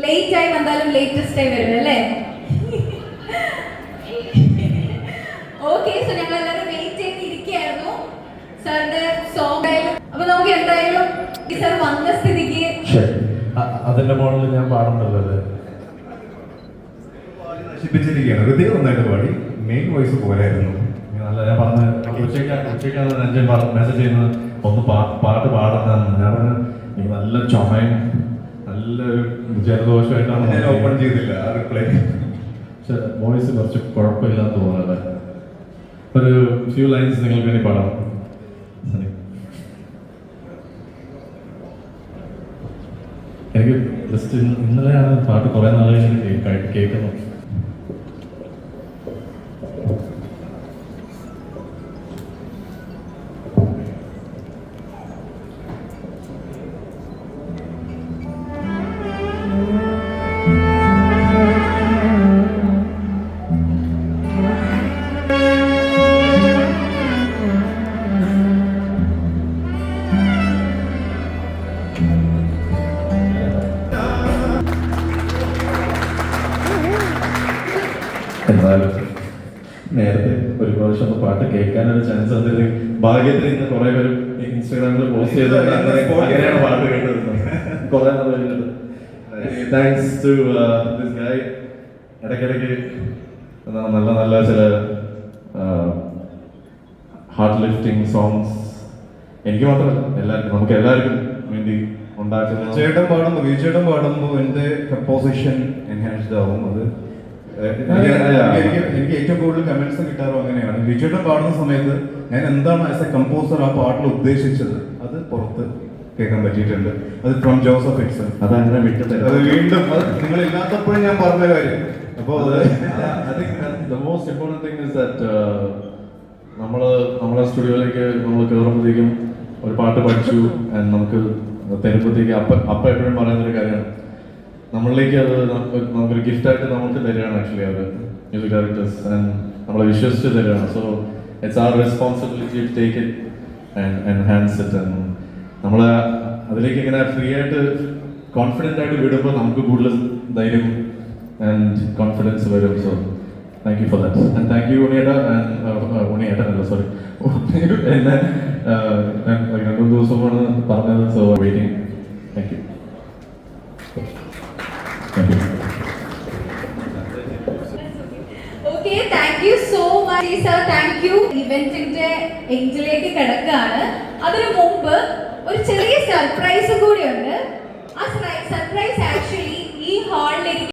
Adjust ആയി വന്നാലും latest ആയി വരും അല്ലേ? ഓക്കെ സോ ഞങ്ങൾ എല്ലാവരും വെയിറ്റ് ചെയ്തിരിക്കുകയായിരുന്നു സാറിന്റെ സോങ് അപ്പൊ നമുക്ക് എന്തായാലും ഈ സാർ വന്ന സ്ഥിതിക്ക് അതിന്റെ മോഡൽ ഞാൻ പാടുന്നല്ലോ അല്ലേ? നശിപ്പിച്ചിരിക്കുകയാണ്. ഹൃദയം നന്നായിട്ട് പാടി. മെയിൻ വോയിസ് പോരായിരുന്നു. നല്ല ഞാൻ പറഞ്ഞ ഉച്ചയ്ക്കാണ് ഉച്ചയ്ക്കാണ് രഞ്ജൻ മെസ്സേജ് ചെയ്യുന്നത് ഒന്ന് പാട്ട് പാടുന്ന ഞാൻ പറഞ്ഞു എനിക്ക് നല്ല ചുമയും നല്ലൊരു ജലദോഷമായിട്ടാണ് ഞാൻ ഓപ്പൺ. ചെയ്തില്ല ആ റിപ്ലൈ പക്ഷെ വോയിസ് കുറച്ച് കുഴപ്പമില്ലാന്ന് തോന്നുന്നത് ഒരു ഫ്യൂ ലൈൻസ് നിങ്ങൾക്ക് വേണ്ടി പാടാം. എനിക്ക് ജസ്റ്റ് ഇന്നലെയാണ് പാട്ട് കുറേ നാളെ കേൾക്കുന്നു എന്നാലും നേരത്തെ ഒരു പ്രാവശ്യം ഒന്ന് പാട്ട് കേൾക്കാനൊരു ചാൻസ് തന്നിരുന്നെങ്കിൽ ഭാഗ്യത്തിൽ ഇന്ന് കുറെ പേര് ഇൻസ്റ്റാഗ്രാമിൽ പോസ്റ്റ് ചെയ്ത അങ്ങനെ അങ്ങനെയാണ് പാട്ട് കേട്ടത് കുറെ താങ്ക്സ് ടു ദിസ് ഗായ് ഇടയ്ക്കിടയ്ക്ക് എന്താണ് നല്ല നല്ല ചില ഹാർട്ട് ലിഫ്റ്റിംഗ് സോങ്സ് എനിക്ക് മാത്രമല്ല എല്ലാവർക്കും നമുക്ക് എല്ലാവർക്കും വേണ്ടി ഉണ്ടാക്കുന്ന ചേട്ടൻ പാടുമ്പോൾ വിജയേട്ടൻ പാടുമ്പോൾ എന്റെ കമ്പോസിഷൻ എൻഹാൻസ്ഡ് ആവും. അത് എനിക്ക് ഏറ്റവും കൂടുതൽ കമന്റ്സ് കിട്ടാറും അങ്ങനെയാണ്. വിജയുടെ പാടുന്ന സമയത്ത് ഞാൻ എന്താണ് ആസ് എ കമ്പോസർ ആ പാട്ടിൽ ഉദ്ദേശിച്ചത്? അത് പുറത്ത് കേൾക്കാൻ പറ്റിയിട്ടുണ്ട്. അത് ഫ്രം ജോസഫ് എക്സൺ അതാണ് വിട്ടിട്ട് അത് വീണ്ടും അത് നിങ്ങൾ ഇല്ലാത്തപ്പോഴും ഞാൻ പറഞ്ഞ കാര്യം. അപ്പോൾ അത് മോസ്റ്റ് ഇമ്പോർട്ടന്റ് തിങ് that നമ്മൾ നമ്മളെ സ്റ്റുഡിയോയിലേക്ക് നമ്മൾ കയറുമ്പോഴത്തേക്കും ഒരു പാട്ട് പഠിച്ചു നമുക്ക് തരുമ്പോഴത്തേക്ക് അപ്പ അപ്പ എപ്പോഴും പറയുന്ന ഒരു കാര്യമാണ്. നമ്മളിലേക്ക് അത് നമുക്ക് നമുക്കൊരു ഗിഫ്റ്റായിട്ട് നമുക്ക് തരികയാണ് ആക്ച്വലി അത് മ്യൂസിക് ഡയറക്ടേഴ്സ് ആൻഡ് നമ്മളെ വിശ്വസിച്ച് തരികയാണ്. So it's our responsibility to take it and enhance it and നമ്മൾ അതിലേക്ക് ഇങ്ങനെ ഫ്രീ ആയിട്ട് കോൺഫിഡന്റ് ആയിട്ട് വിടുമ്പോൾ നമുക്ക് കൂടുതൽ ധൈര്യം ആൻഡ് കോൺഫിഡൻസ് വരും. So thank you for that and thank you ഉണിയേട്ട അല്ല സോറി എന്നെ uh, രണ്ടു ദിവസമാണ് പറഞ്ഞത് so waiting thank you thank you so much sir thank you ഇവന്റിന്റെ എൻഡിലേക്ക് കിടക്കാണ് അതിനു മുമ്പ് ഒരു ചെറിയ സർപ്രൈസ് കൂടിയുണ്ട് ആ സർപ്രൈസ് ആക്ച്വലി ഈ ഹാളിലേക്ക്